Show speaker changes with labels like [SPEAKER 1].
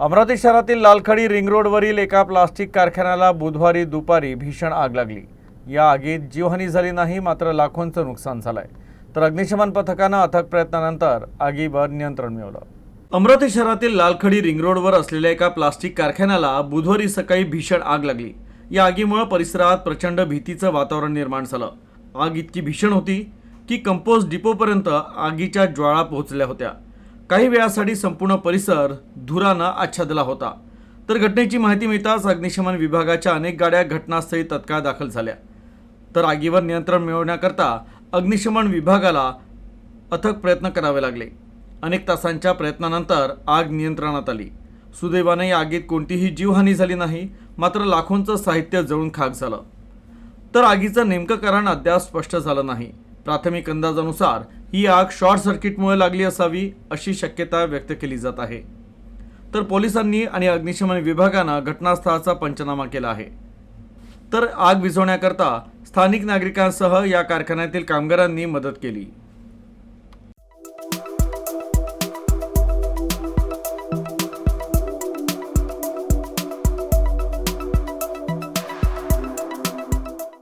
[SPEAKER 1] अमरावती शहरातील लालखडी रिंग रोडवरील एका प्लास्टिक कारखान्याला बुधवारी दुपारी भीषण आग लागली. या आगीत जीवहानी झाली नाही मात्र लाखोंचं नुकसान झालंय. तर अग्निशमन पथकानं अथक प्रयत्नानंतर आगीवर नियंत्रण मिळवलं. अमरावती शहरातील लालखडी रिंग रोडवर असलेल्या एका प्लास्टिक कारखान्याला बुधवारी सकाळी भीषण आग लागली. या आगीमुळे परिसरात प्रचंड भीतीचं वातावरण निर्माण झालं. आग इतकी भीषण होती की कंपोस्ट डिपोपर्यंत आगीच्या ज्वाळा पोहोचल्या होत्या. काही वेळासाठी संपूर्ण परिसर धुरानं आच्छादला होता. तर घटनेची माहिती मिळताच अग्निशमन विभागाच्या अनेक गाड्या घटनास्थळी तत्काळ दाखल झाल्या. तर आगीवर नियंत्रण मिळवण्याकरता अग्निशमन विभागाला अथक प्रयत्न करावे लागले. अनेक तासांच्या प्रयत्नानंतर आग नियंत्रणात आली. सुदैवाने या आगीत कोणतीही जीवहानी झाली नाही मात्र लाखोंचं साहित्य जळून खाक झालं. तर आगीचं नेमकं कारण अद्याप स्पष्ट झालं नाही. प्राथमिक अंदाजानुसार ही आग शॉर्ट सर्किटमुळे लागली असावी अशी शक्यता व्यक्त केली जात आहे. तर पोलिसांनी आणि अग्निशमन विभागानं घटनास्थळाचा पंचनामा केला आहे. तर आग विझवण्याकरता स्थानिक नागरिकांसह या कारखान्यातील कामगारांनी मदत केली.